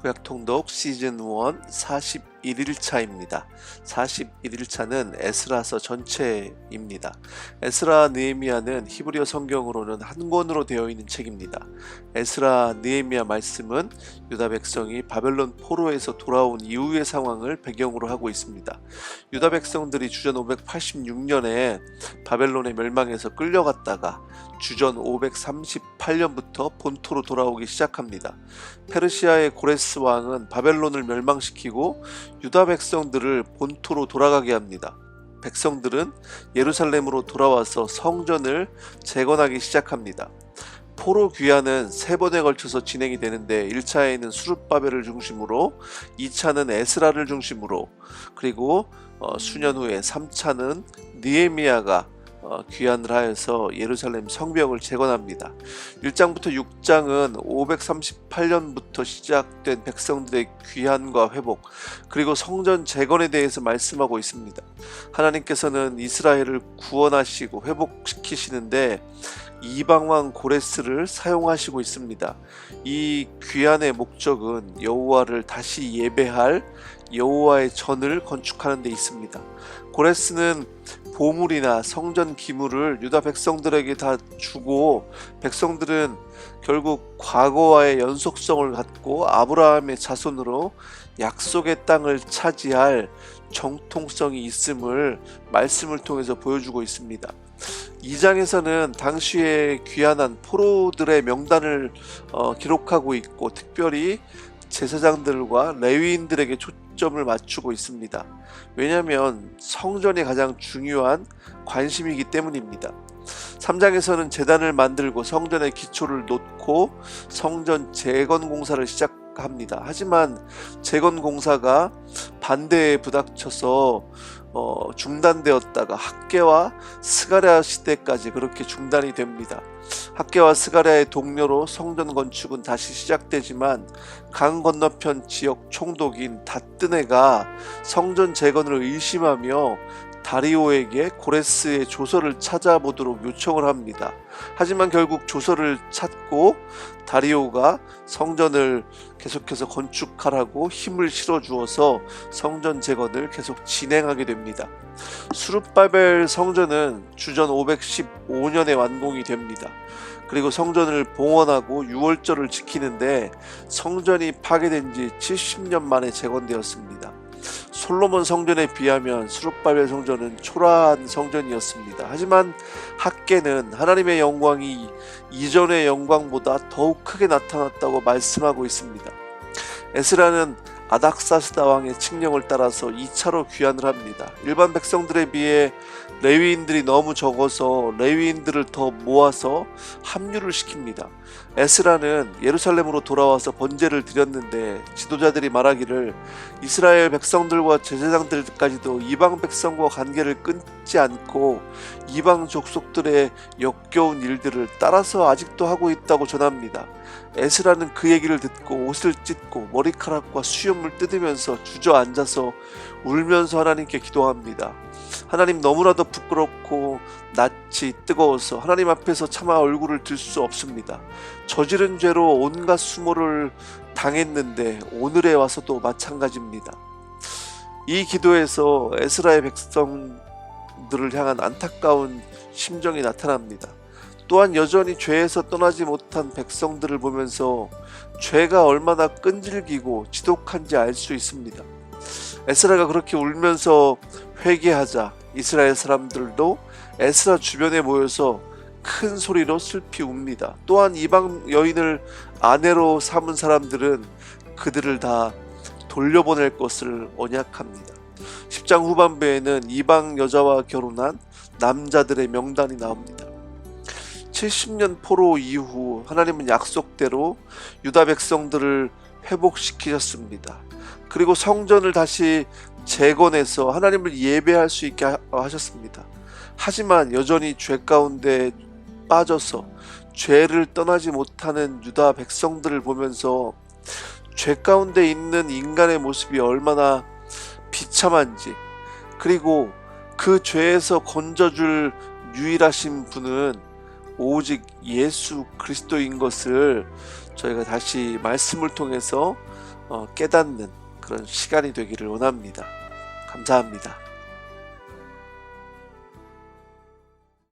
구약통독 시즌 1 41일차입니다. 41일차는 에스라서 전체입니다. 에스라 느헤미야는 히브리어 성경으로는 한 권으로 되어 있는 책입니다. 에스라 느헤미야 말씀은 유다 백성이 바벨론 포로에서 돌아온 이후의 상황을 배경으로 하고 있습니다. 유다 백성들이 주전 586년에 바벨론의 멸망에서 끌려갔다가 주전 538년부터 본토로 돌아오기 시작합니다. 페르시아의 고레스 왕은 바벨론을 멸망시키고 유다 백성들을 본토로 돌아가게 합니다. 백성들은 예루살렘으로 돌아와서 성전을 재건하기 시작합니다. 포로 귀환은 세 번에 걸쳐서 진행이 되는데 1차에는 수르바벨을 중심으로 2차는 에스라를 중심으로 그리고 어, 수년 후에 3차는 느에미아가 어, 귀환을 하여서 예루살렘 성벽을 재건합니다. 1장부터 6장은 538년부터 시작된 백성들의 귀환과 회복 그리고 성전 재건에 대해서 말씀하고 있습니다. 하나님께서는 이스라엘을 구원하시고 회복시키시는데 이방왕 고레스를 사용하시고 있습니다. 이 귀환의 목적은 여호와를 다시 예배할 여호와의 전을 건축하는 데 있습니다. 고레스는 보물이나 성전 기물을 유다 백성들에게 다 주고 백성들은 결국 과거와의 연속성을 갖고 아브라함의 자손으로 약속의 땅을 차지할 정통성이 있음을 말씀을 통해서 보여주고 있습니다. 2장에서는 당시에 귀환한 포로들의 명단을 어, 기록하고 있고 특별히 제사장들과 레위인들에게 초점을 맞추고 있습니다. 왜냐하면 성전이 가장 중요한 관심이기 때문입니다. 3장에서는 재단을 만들고 성전의 기초를 놓고 성전 재건 공사를 시작 합니다. 하지만 재건 공사가 반대에 부닥쳐서 어, 중단되었다가 학계와 스가랴 시대까지 그렇게 중단이 됩니다. 학계와 스가랴의 동료로 성전 건축은 다시 시작되지만 강 건너편 지역 총독인 다뜨네가 성전 재건을 의심하며 다리오에게 고레스의 조서를 찾아보도록 요청을 합니다. 하지만 결국 조서를 찾고 다리오가 성전을 계속해서 건축하라고 힘을 실어주어서 성전 재건을 계속 진행하게 됩니다. 수르바벨 성전은 주전 515년에 완공이 됩니다. 그리고 성전을 봉헌하고 6월절을 지키는데 성전이 파괴된 지 70년 만에 재건되었습니다. 솔로몬 성전에 비하면 수룹바벨 성전은 초라한 성전이었습니다. 하지만 학계는 하나님의 영광이 이전의 영광보다 더욱 크게 나타났다고 말씀하고 있습니다. 에스라는 아닥사스다 왕의 칙령을 따라서 2차로 귀환을 합니다. 일반 백성들에 비해 레위인들이 너무 적어서 레위인들을 더 모아서 합류를 시킵니다. 에스라는 예루살렘으로 돌아와서 번제를 드렸는데 지도자들이 말하기를 이스라엘 백성들과 제사장들까지도 이방 백성과 관계를 끊지 않고 이방 족속들의 역겨운 일들을 따라서 아직도 하고 있다고 전합니다. 에스라는 그 얘기를 듣고 옷을 찢고 머리카락과 수염 을 뜯으면서 주저앉아서 울면서 하나님께 기도합니다. 하나님 너무나도 부끄럽고 낯이 뜨거워서 하나님 앞에서 차마 얼굴을 들 수 없습니다. 저지른 죄로 온갖 수모를 당했는데 오늘에 와서도 마찬가지입니다. 이 기도에서 에스라의 백성들을 향한 안타까운 심정이 나타납니다. 또한 여전히 죄에서 떠나지 못한 백성들을 보면서 죄가 얼마나 끈질기고 지독한지 알 수 있습니다. 에스라가 그렇게 울면서 회개하자 이스라엘 사람들도 에스라 주변에 모여서 큰 소리로 슬피 웁니다. 또한 이방 여인을 아내로 삼은 사람들은 그들을 다 돌려보낼 것을 언약합니다. 10장 후반부에는 이방 여자와 결혼한 남자들의 명단이 나옵니다. 70년 포로 이후 하나님은 약속대로 유다 백성들을 회복시키셨습니다. 그리고 성전을 다시 재건해서 하나님을 예배할 수 있게 하셨습니다. 하지만 여전히 죄 가운데 빠져서 죄를 떠나지 못하는 유다 백성들을 보면서 죄 가운데 있는 인간의 모습이 얼마나 비참한지 그리고 그 죄에서 건져줄 유일하신 분은 오직 예수 그리스도인 것을 저희가 다시 말씀을 통해서 어, 깨닫는 그런 시간이 되기를 원합니다. 감사합니다.